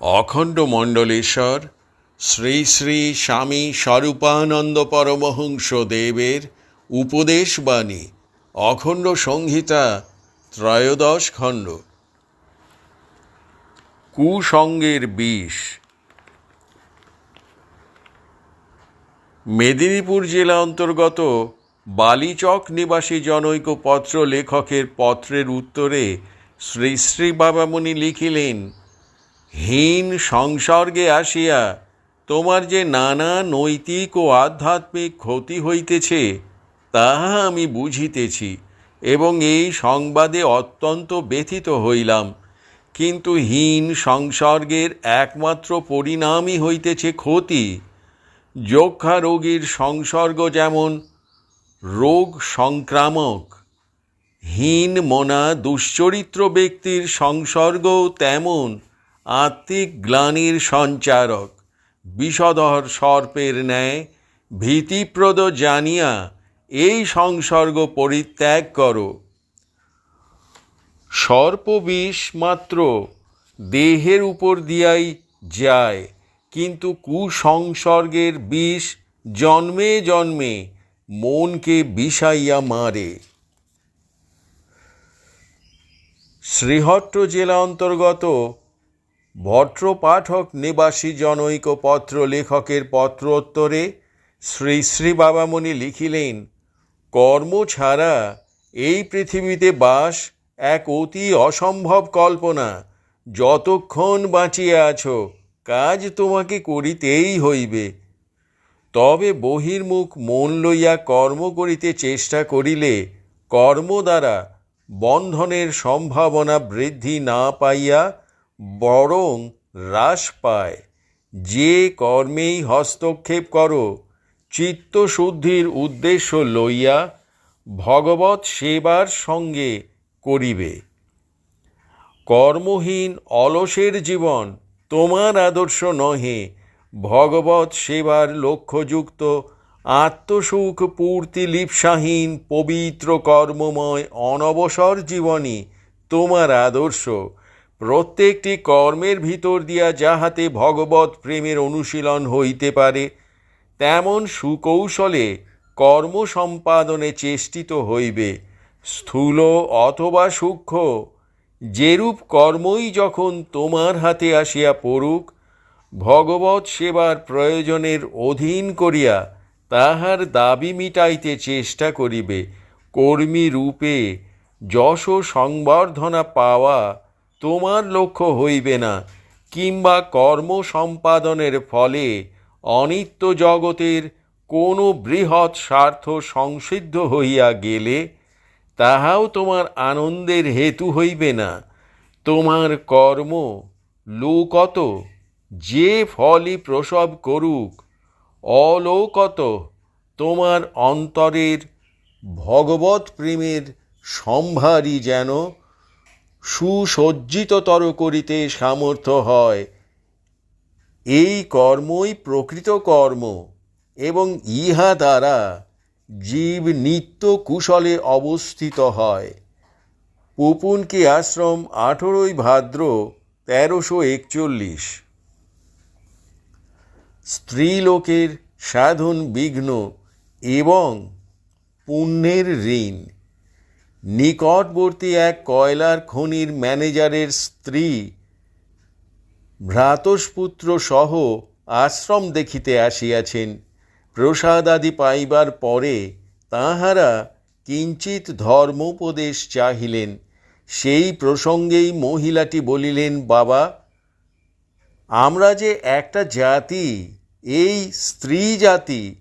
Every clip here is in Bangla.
অখণ্ড মণ্ডলেশ্বর, শ্রী শ্রী স্বামী স্বরূপানন্দ পরমহংস দেবের উপদেশবাণী অখণ্ড সংহিতা, ত্রয়োদশ খণ্ড। কুসঙ্গের বিষ। মেদিনীপুর জেলা অন্তর্গত বালিচক নিবাসী জনৈক পত্র লেখকের পত্রের উত্তরে শ্রী শ্রী বাবামণি লিখিলেন হীন সংসর্গে আসিয়া তোমার যে নানা নৈতিক ও আধ্যাত্মিক ক্ষতি হইতেছে, তাহা আমি বুঝিতেছি এবং এই সংবাদে অত্যন্ত ব্যথিত হইলাম। কিন্তু হীন সংসর্গের একমাত্র পরিণামই হইতেছে ক্ষতি। যক্ষা রোগীর সংসর্গ যেমন রোগ সংক্রামক, হীন মনা দুশ্চরিত্র ব্যক্তির সংসর্গও তেমন। আত্মিক গ্লানির সঞ্চারক, বিষধর সর্পের ন্যায় ভীতিপ্রদ জানিয়া এই সংসর্গ পরিত্যাগ করো। সর্পবিষ মাত্র দেহের উপর দিয়াই যায়, কিন্তু কুসংসর্গের বিষ জন্মে জন্মে মনকে বিষাইয়া মারে। শ্রীহট্ট জেলা অন্তর্গত ভট্ট পাঠক নিবাসী জনৈক পত্র লেখকের পত্রোত্তরে শ্রী শ্রী বাবামণি লিখিলেন কর্ম ছাড়া এই পৃথিবীতে বাস এক অতি অসম্ভব কল্পনা। যতক্ষণ বাঁচিয়ে আছো, কাজ তোমাকে করিতেই হইবে। তবে বহির্মুখ মন লইয়া কর্ম করিতে চেষ্টা করিলে কর্ম দ্বারা বন্ধনের সম্ভাবনা বৃদ্ধি না পাইয়া বরং হ্রাস পায়। যে কর্মেই হস্তক্ষেপ করো, চিত্তশুদ্ধির উদ্দেশ্য লইয়া ভগবৎ সেবার সঙ্গে করিবে। কর্মহীন অলসের জীবন তোমার আদর্শ নহে, ভগবৎ সেবার লক্ষ্যযুক্ত, আত্মসুখ পূর্তি লিপসাহীন, পবিত্র কর্মময়, অনবসর জীবনই তোমার আদর্শ। প্রত্যেকটি কর্মের ভিতর দিয়া যাহাতে ভগবত প্রেমের অনুশীলন হইতে পারে, তেমন সুকৌশলে কর্ম সম্পাদনে চেষ্টিত হইবে, স্থূল অথবা সূক্ষ্ম, যেরূপ কর্মই যখন তোমার হাতে আসিয়া পড়ুক ভগবৎ সেবার প্রয়োজনের অধীন করিয়া তাহার দাবি মিটাইতে চেষ্টা করিবে, কর্মী রূপে যশ সংবর্ধনা পাওয়া তোমার লক্ষ্য হইবে না, কিংবা কর্ম সম্পাদনের ফলে অনিত্য জগতের কোনো বৃহৎ স্বার্থ সংসিদ্ধ হইয়া গেলে তাহাও তোমার আনন্দের হেতু হইবে না। তোমার কর্ম লোকত, যে ফলই প্রসব করুক, অলোকত তোমার অন্তরের ভগবত প্রেমের সম্ভারই যেন সুসজ্জিততর করিতে সামর্থ্য হয়। এই কর্মই প্রকৃত কর্ম এবং ইহা দ্বারা জীব নিত্য কুশলে অবস্থিত হয়। পুপুনকি আশ্রম আঠেরোই ভাদ্র তেরোশো একচল্লিশ। স্ত্রীলোকের সাধন বিঘ্ন এবং পুণ্যের ঋণ। নিকটবর্তী এক কয়লার খনির ম্যানেজারের স্ত্রী ভ্রাতস্পুত্র সহ আশ্রম দেখিতে আসিয়াছেন। প্রসাদাদি পাইবার পরে তাহারা কিঞ্চিত ধর্মোপদেশ চাহিলেন। সেই প্রসঙ্গেই মহিলাটি বলিলেন, বাবা, আমরা যে একটা জাতি, এই স্ত্রী জাতি,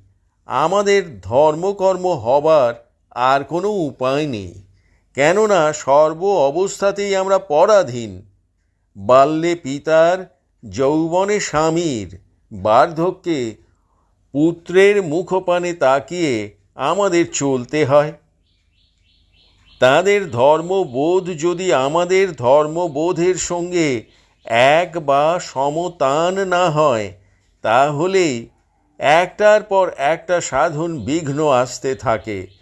আমাদের ধর্মকর্ম হবার আর কোনো উপায় নেই। কেননা সর্ব অবস্থাতেই আমরা পরাধীন। বাল্যে পিতার, যৌবনে স্বামীর, বার্ধক্যে পুত্রের মুখপানে তাকিয়ে আমাদের চলতে হয়। তাদের ধর্মবোধ যদি আমাদের ধর্মবোধের সঙ্গে এক বা সমতান না হয় তাহলেই একটার পর একটা সাধন বিঘ্ন আসতে থাকে।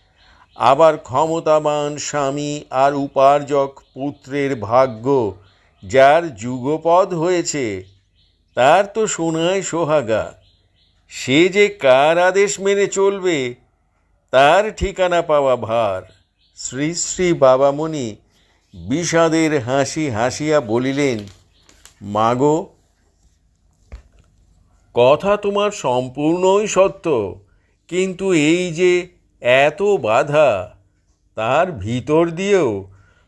আবার ক্ষমতাবান স্বামী আর উপার্জক পুত্রের ভাগ্য, যার যুগপদ হয়েছে, তার তো সোনায় সোহাগা। সে যে কার আদেশ মেনে চলবে, তার ঠিকানা পাওয়া ভার। শ্রী শ্রী বাবামণি বিষাদের হাসি হাসিয়া বলিলেন, মাগো, কথা তোমার সম্পূর্ণই সত্য, কিন্তু এই যে এত বাধা তার ভিতর দিয়েও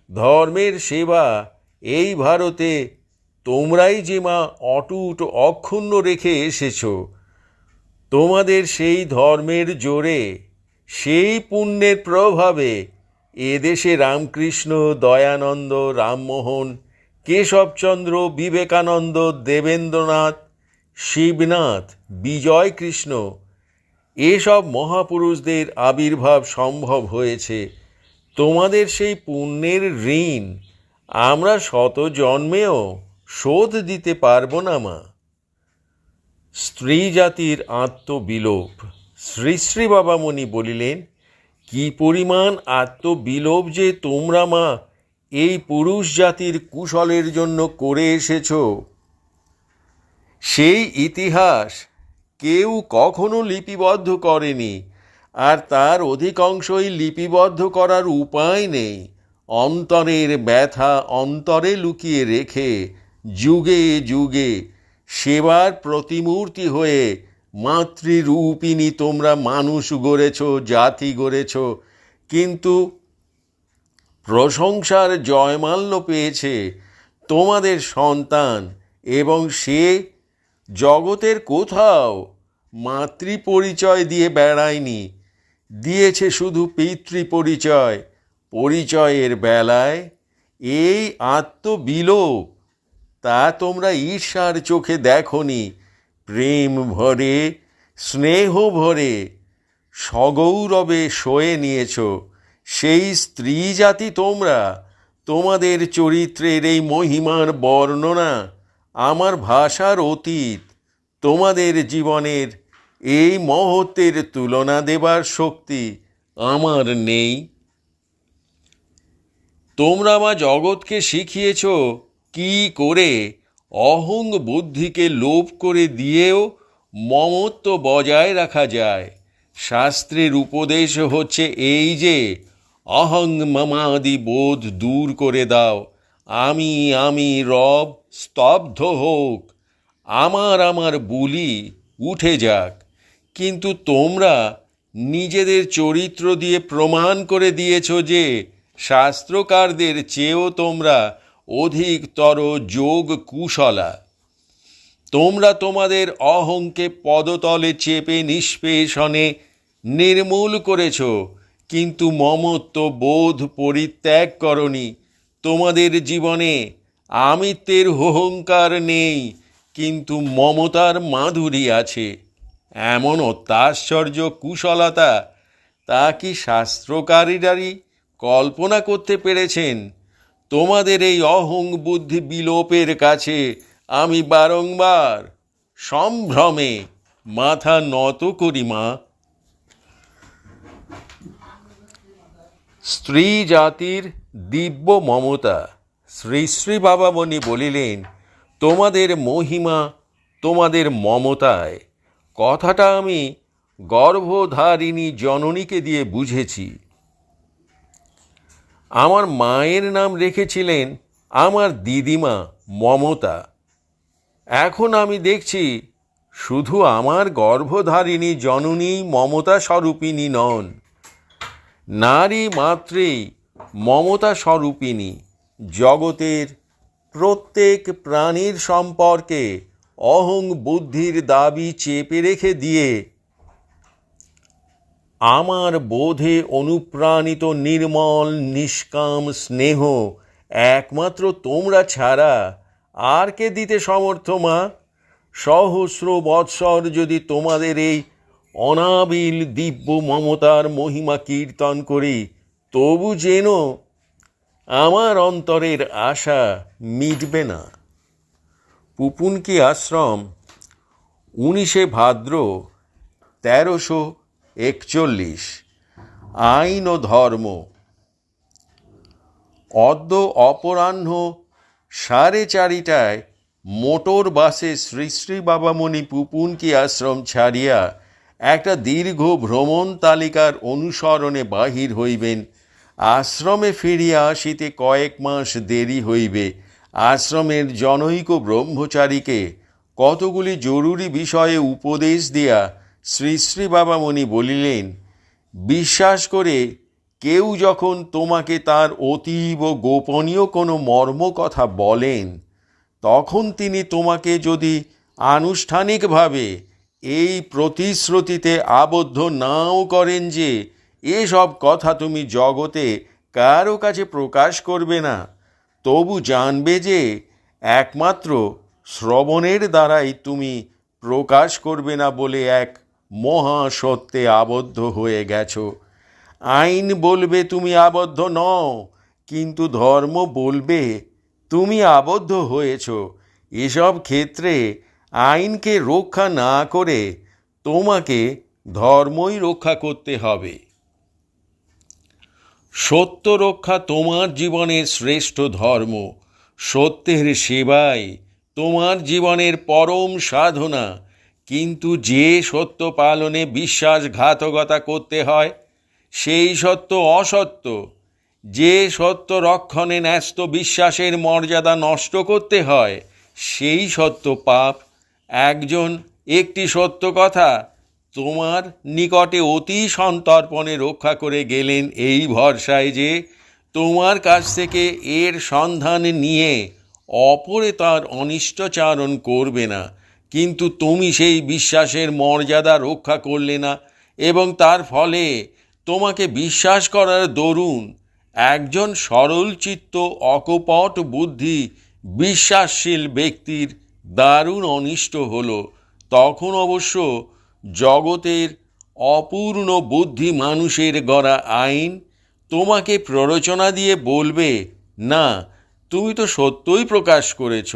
ধর্মের সেবা এই ভারতে তোমরাই যে মা অটুট অক্ষুণ্ণ রেখে এসেছ, তোমাদের সেই ধর্মের জোরে, সেই পুণ্যের প্রভাবে এদেশে রামকৃষ্ণ, দয়ানন্দ, রামমোহন, কেশবচন্দ্র, বিবেকানন্দ, দেবেন্দ্রনাথ, শিবনাথ বিজয় কৃষ্ণ এসব মহাপুরুষদের আবির্ভাব সম্ভব হয়েছে। তোমাদের সেই পুণ্যের ঋণ আমরা শত জন্মেও শোধ দিতে পারব না, মা। স্ত্রী জাতির আত্মবিলোপ। শ্রী শ্রী বাবামণি বলিলেন, কি পরিমাণ আত্মবিলোপ যে তোমরা, মা, এই পুরুষ জাতির কুশলের জন্য করে এসেছ। সেই ইতিহাস কেউ কখনো লিপিবদ্ধ করেনি, আর তার অধিকাংশই লিপিবদ্ধ করার উপায় নেই। অন্তরের ব্যথা অন্তরে লুকিয়ে রেখে যুগে যুগে সেবার প্রতিমূর্তি হয়ে মাতৃরূপিণী তোমরা মানুষ গড়েছ, জাতি গড়েছ, কিন্তু প্রশংসার জয়মাল্য পেয়েছে তোমাদের সন্তান এবং সে জগতের কোথাও মাতৃ পরিচয় দিয়ে বেড়ায়নি। দিয়েছে শুধু পিতৃ পরিচয় পরিচয়ের বেলায় এই আত্মবিলোপ, তা তোমরা ঈর্ষার চোখে দেখনি। প্রেম ভরে, স্নেহ ভরে, সগৌরবে সয়ে নিয়েছ। সেই স্ত্রী জাতি তোমরা, তোমাদের চরিত্রের এই মহিমার বর্ণনা আমার ভাষার অতীত তোমাদের জীবনের এই মহত্বের তুলনা দেবার শক্তি আমার নেই। তোমরা মা জগৎকে শিখিয়েছ কি করে অহং বুদ্ধিকে লোভ করে দিয়েও মমত্ব বজায় রাখা যায়। শাস্ত্রের উপদেশ হচ্ছে এই যে, অহং মমাদি বোধ দূর করে দাও। আমি আমি রব স্তব্ধ হোক, আমার আমার বুলি উঠে যাক। কিন্তু তোমরা নিজেদের চরিত্র দিয়ে প্রমাণ করে দিয়েছ যে শাস্ত্রকারদের চেয়েও তোমরা অধিকতর যোগ কুশলা তোমরা তোমাদের অহংকে পদতলে চেপে নিষ্পেষণে নির্মূল করেছ, কিন্তু মমত্ব বোধ পরিত্যাগ করনি। তোমাদের জীবনে আমিত্বের অহংকার নেই, কিন্তু মমতার মাধুরী আছে। এমন অত্যাশ্চর্য কুশলতা, তা কি শাস্ত্রকারীরাই কল্পনা করতে পেরেছেন? তোমাদের এই অহং বুদ্ধি বিলোপের কাছে আমি বারংবার সম্ভ্রমে মাথা নত করি, মা। স্ত্রী জাতির দিব্য মমতা। শ্রী শ্রী বাবামণি বলিলেন, তোমাদের মহিমা তোমাদের মমতায়। কথাটা আমি গর্ভধারিণী জননীকে দিয়ে বুঝেছি। আমার মায়ের নাম রেখেছিলেন আমার দিদিমা মমতা। এখন আমি দেখছি শুধু আমার গর্ভধারিণী জননী মমতা স্বরূপিণী নন। নারী মাত্রেই মমতা স্বরূপিণী জগতের প্রত্যেক প্রাণীর সম্পর্কে অহং বুদ্ধির দাবি চেপে রেখে দিয়ে আমার বোধে অনুপ্রাণিত নির্মল, নিষ্কাম স্নেহ একমাত্র তোমরা ছাড়া আর কে দিতে সমর্থ, মা? সহস্র বৎসর যদি তোমাদের এই অনাবিল দিব্য মমতার মহিমা কীর্তন করি তবু যেন আমার অন্তরের আশা মিটবে না। পুপুনকি আশ্রম, উনিশে ভাদ্র, তেরোশো একচল্লিশ। আইন ও ধর্ম, অদ্য অপরাহ্ন সাড়ে চারিটায় মোটর বাসে শ্রী শ্রী বাবামণি পুপুনকি আশ্রম ছাড়িয়া একটা দীর্ঘ ভ্রমণ তালিকার অনুসরণে বাহির হইবেন আশ্রমে ফিরিয়া আসিতে কয়েক মাস দেরি হইবে। আশ্রমের জনৈক ব্রহ্মচারীকে কতগুলি জরুরি বিষয়ে উপদেশ দিয়া শ্রী শ্রী বাবামণি বলিলেন, বিশ্বাস করে কেউ যখন তোমাকে তার অতীব গোপনীয় কোনো মর্ম কথা বলেন, তখন তিনি তোমাকে যদি আনুষ্ঠানিকভাবে এই প্রতিশ্রুতিতে আবদ্ধ নাও করেন যে এসব কথা তুমি জগতে কারও কাছে প্রকাশ করবে না। তবু জানবে যে একমাত্র শ্রবণের দ্বারাই তুমি প্রকাশ করবে না বলে এক মহা সত্যে আবদ্ধ হয়ে গেছো। আইন বলবে তুমি আবদ্ধ নও, কিন্তু ধর্ম বলবে তুমি আবদ্ধ হয়েছ। এসব ক্ষেত্রে আইনকে রক্ষা না করে তোমাকে ধর্মই রক্ষা করতে হবে। সত্য রক্ষা তোমার জীবনের শ্রেষ্ঠ ধর্ম। সত্যের সেবাই তোমার জীবনের পরম সাধনা। কিন্তু যে সত্য পালনে বিশ্বাসঘাতকতা করতে হয়, সেই সত্য অসত্য। যে সত্য রক্ষণে ন্যস্ত বিশ্বাসের মর্যাদা নষ্ট করতে হয়, সেই সত্য পাপ। একজন একটি সত্য কথা তোমার নিকটে অতি সন্তর্পণে রক্ষা করে গেলেন এই ভরসায় যে তোমার কাছ থেকে এর সন্ধান নিয়ে অপরে তার অনিষ্টচারণ করবে না। কিন্তু তুমি সেই বিশ্বাসের মর্যাদা রক্ষা করলে না এবং তার ফলে তোমাকে বিশ্বাস করার দরুন একজন সরল চিত্ত অকপট বুদ্ধি, বিশ্বাসশীল ব্যক্তির দারুণ অনিষ্ট হলো। তখন অবশ্য জগতের অপূর্ণ বুদ্ধি মানুষের গড়া আইন তোমাকে প্ররোচনা দিয়ে বলবে, না, তুমি তো সত্যই প্রকাশ করেছ।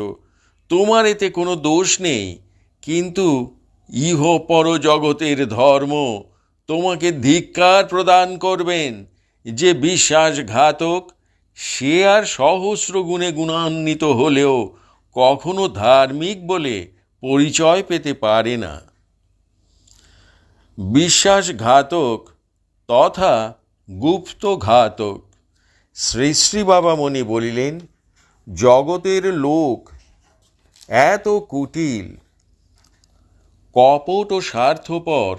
তোমার এতে কোনো দোষ নেই। কিন্তু ইহ পর জগতের ধর্ম তোমাকে ধিক্কার প্রদান করবেন। যে বিশ্বাসঘাতক, সে আর সহস্র গুণে গুণান্বিত হলেও কখনো ধার্মিক বলে পরিচয় পেতে পারে না। বিশ্বাসঘাতক তথা গুপ্ত ঘাতক শ্রী শ্রী বাবামণি বলিলেন, জগতের লোক এত কুটিল, কপট ও স্বার্থপর,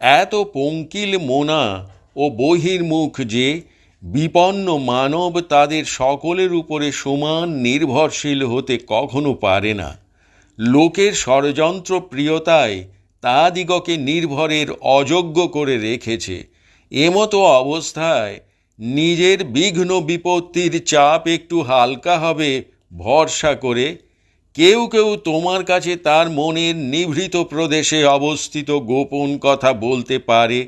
এত পঙ্কিল মোনা ও বহির্মুখ যে বিপন্ন মানব তাদের সকলের উপরে সমান নির্ভরশীল হতে কখনো পারে না। লোকের ষড়যন্ত্র প্রিয়তায় তাদিগকে নির্ভরের অযোগ্য করে রেখেছে। এমতো অবস্থায় নিজের বিঘ্ন বিপত্তির চাপ একটু হালকা হবে ভরসা করে কেউ কেউ তোমার কাছে তার মনের নিভৃত প্রদেশে অবস্থিত গোপন কথা বলতে পারে।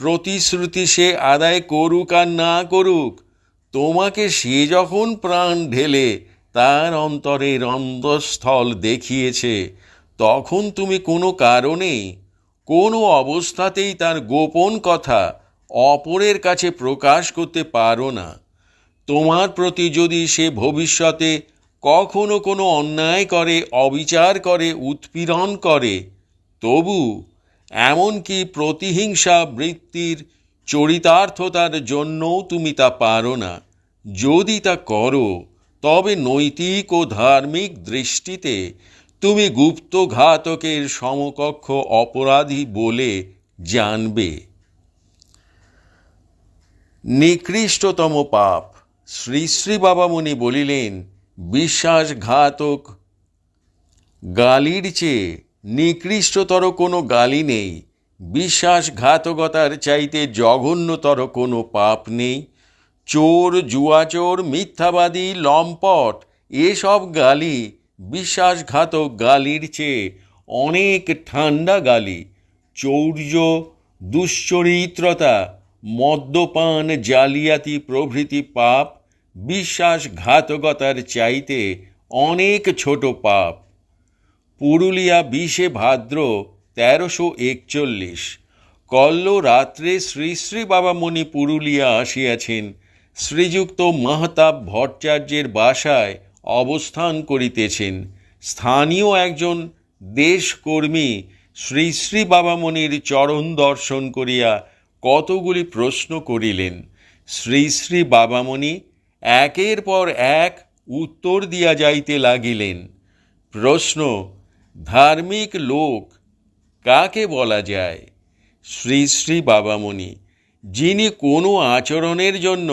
প্রতিশ্রুতি সে আদায় করুক আর না করুক, তোমাকে সে যখন প্রাণ ঢেলে তার অন্তরের অন্তঃস্থল দেখিয়েছে। তখন তুমি কোনো কারণে কোনো অবস্থাতেই তার গোপন কথা অপরের কাছে প্রকাশ করতে পারো না। তোমার প্রতি যদি সে ভবিষ্যতে কখনো কোনো অন্যায় করে, অবিচার করে, উৎপীড়ন করে, তবু এমনকি প্রতিহিংসা বৃত্তির চরিতার্থতার জন্যও তুমি তা পারো না। যদি তা করো, তবে নৈতিক ও ধার্মিক দৃষ্টিতে তুমি গুপ্ত ঘাতকের সমকক্ষ অপরাধী বলে জানবে। নিকৃষ্টতম পাপ। শ্রী শ্রী বাবামণি বলিলেন, বিশ্বাসঘাতক গালির চেয়ে নিকৃষ্টতর কোনো গালি নেই। বিশ্বাসঘাতকতার চাইতে জঘন্যতর কোনো পাপ নেই। চোর, জুয়াচোর, মিথ্যাবাদী, লম্পট, এসব গালি বিশ্বাসঘাতক গালির চেয়ে অনেক ঠান্ডা গালি, চৌর্য, দুশ্চরিত্রতা, মদ্যপান, জালিয়াতি প্রভৃতি পাপ বিশ্বাসঘাতকতার চাইতে অনেক ছোট পাপ। পুরুলিয়া বিশে ভাদ্র তেরোশো একচল্লিশ, কল্ল রাত্রে শ্রী শ্রী বাবামণি পুরুলিয়া আসিয়াছেন। শ্রীযুক্ত মাহতাব ভট্টাচার্যের বাসায় অবস্থান করিতেছেন। স্থানীয় একজন দেশকর্মী শ্রী শ্রী বাবামণির চরণ দর্শন করিয়া কতগুলি প্রশ্ন করিলেন। শ্রী শ্রী বাবামণি একের পর এক উত্তর দিয়া যাইতে লাগিলেন। প্রশ্ন, ধার্মিক লোক কাকে বলা যায়? শ্রী শ্রী বাবামণি যিনি কোনো আচরণের জন্য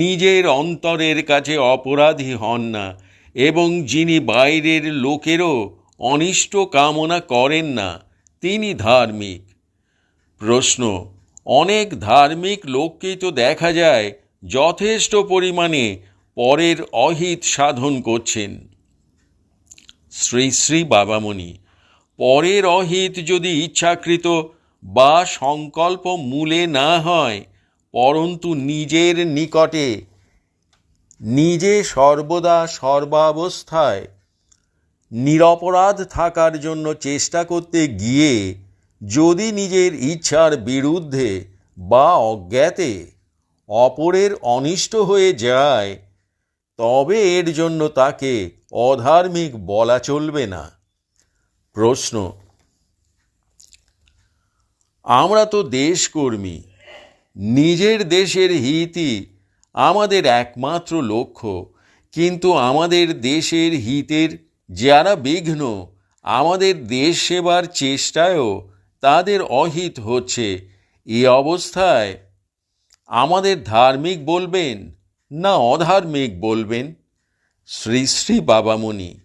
নিজের অন্তরের কাছে অপরাধী হন না, এবং যিনি বাইরের লোকেরও অনিষ্ট কামনা করেন না, তিনি ধার্মিক। প্রশ্ন, অনেক ধার্মিক লোককেই তো দেখা যায় যথেষ্ট পরিমাণে পরের অহিত সাধন করছেন। শ্রী শ্রী বাবামণি, পরের অহিত যদি ইচ্ছাকৃত বা সংকল্প মূলে না হয়, পরন্তু নিজের নিকটে, নিজে সর্বদা সর্বাবস্থায়, নিরপরাধ থাকার জন্য চেষ্টা করতে গিয়ে যদি নিজের ইচ্ছার বিরুদ্ধে বা অজ্ঞাতে অপরের অনিষ্ট হয়ে যায়, তবে এর জন্য তাকে অধার্মিক বলা চলবে না। প্রশ্ন আমরা তো দেশকর্মী। নিজের দেশের হিতই আমাদের একমাত্র লক্ষ্য। কিন্তু আমাদের দেশের হিতের যারা বিঘ্ন, আমাদের দেশ সেবার চেষ্টায়ও তাদের অহিত হচ্ছে। এ অবস্থায় আমাদের ধার্মিক বলবেন না অধার্মিক বলবেন শ্রী শ্রী বাবামণি,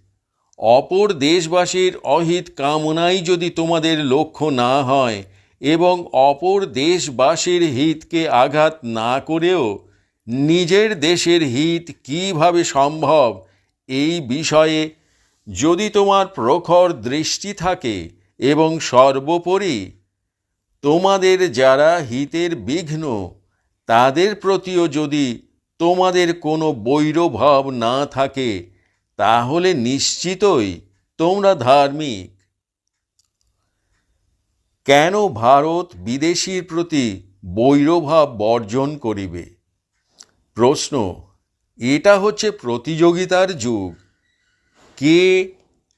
অপর দেশবাসীর অহিত কামনাই যদি তোমাদের লক্ষ্য না হয় এবং অপর দেশবাসীর হিতকে আঘাত না করেও নিজের দেশের হিত কীভাবে সম্ভব এই বিষয়ে যদি তোমার প্রখর দৃষ্টি থাকে এবং সর্বোপরি তোমাদের যারা হিতের বিঘ্ন, তাদের প্রতিও যদি তোমাদের কোনো বৈরভাব না থাকে, তাহলে নিশ্চিতই তোমরা ধার্মিক। কেন ভারত বিদেশির প্রতি বৈরভাব বর্জন করিবে? প্রশ্ন, এটা হচ্ছে প্রতিযোগিতার যুগ। কে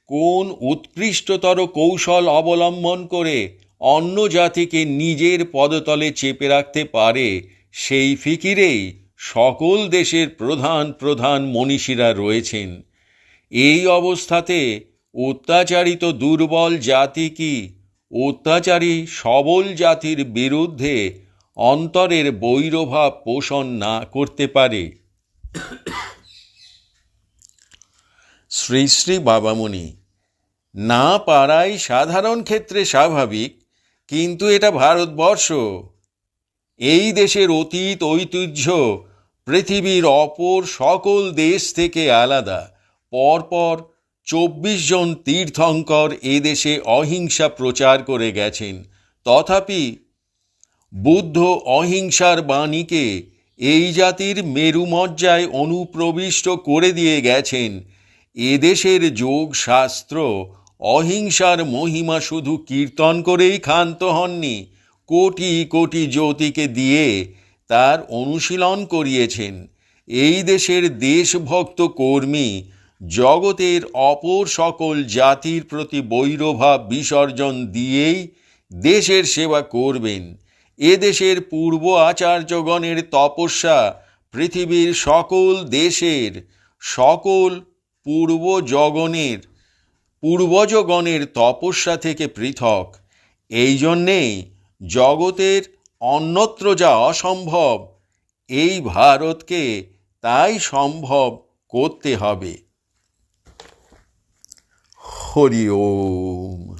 কোন উৎকৃষ্টতর কৌশল অবলম্বন করে অন্য জাতিকে নিজের পদতলে চেপে রাখতে পারে, সেই ফিকিরেই সকল দেশের প্রধান প্রধান মনীষীরা রয়েছেন। এই অবস্থাতে অত্যাচারিত দুর্বল জাতি কি অত্যাচারী সবল জাতির বিরুদ্ধে অন্তরের বৈরভাব পোষণ না করতে পারে। শ্রী শ্রী বাবামণি না পারাই সাধারণ ক্ষেত্রে স্বাভাবিক, কিন্তু এটা ভারতবর্ষ। এই দেশের অতীত ঐতিহ্য পৃথিবীর অপর সকল দেশ থেকে আলাদা। পরপর চব্বিশ জন তীর্থঙ্কর এদেশে অহিংসা প্রচার করে গেছেন। তথাপি বুদ্ধ অহিংসার বাণীকে এই জাতির মেরুমজ্জায় অনুপ্রবিষ্ট করে দিয়ে গেছেন। এদেশের যোগ শাস্ত্র অহিংসার মহিমা শুধু কীর্তন করেই ক্ষান্ত হননি, কোটি কোটি জ্যোতিকে দিয়ে তার অনুশীলন করিয়েছেন। এই দেশের দেশভক্ত কর্মী জগতের অপর সকল জাতির প্রতি বৈরভাব বিসর্জন দিয়েই দেশের সেবা করবেন। এ দেশের পূর্ব আচার্যগণের তপস্যা পৃথিবীর সকল দেশের, সকল পূর্ব জগনের পূর্বজগণের তপস্যা থেকে পৃথক। এই জন্যেই জগতের অন্যত্র যা অসম্ভব, এই ভারতকে তাই সম্ভব করতে হবে। Hori Om.